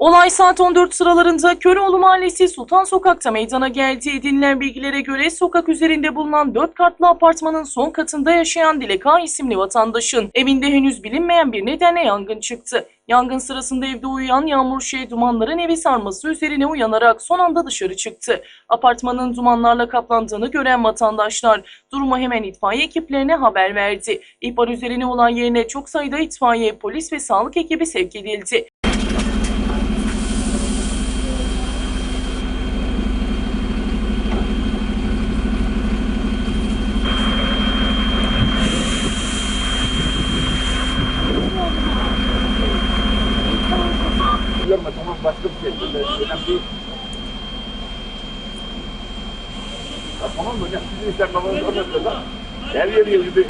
Olay saat 14 sıralarında Köroğlu Mahallesi Sultan Sokak'ta meydana geldi. Edinilen bilgilere göre sokak üzerinde bulunan 4 katlı apartmanın son katında yaşayan Dilek A isimli vatandaşın evinde henüz bilinmeyen bir nedenle yangın çıktı. Yangın sırasında evde uyuyan Yağmur Şey dumanların evi sarması üzerine uyanarak son anda dışarı çıktı. Apartmanın dumanlarla kaplandığını gören vatandaşlar durumu hemen itfaiye ekiplerine haber verdi. İhbar üzerine olay yerine çok sayıda itfaiye, polis ve sağlık ekibi sevk edildi. Başka bir şey. Öyle önemli değil. Ya tamam mı? Sizin işler babanız orada da. Her yeri gibi.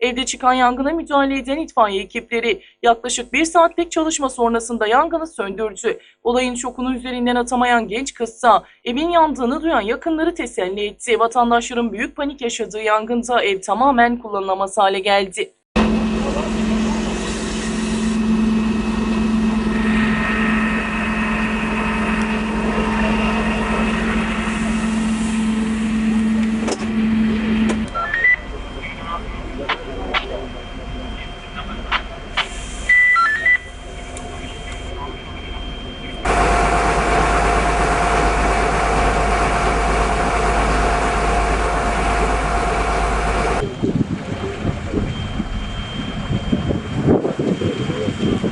Evde çıkan yangına müdahale eden itfaiye ekipleri yaklaşık bir saatlik çalışma sonrasında yangını söndürdü. Olayın şokunu üzerinden atamayan genç kızsa evin yandığını duyan yakınları teselli etti. Vatandaşların büyük panik yaşadığı yangında ev tamamen kullanılamaz hale geldi.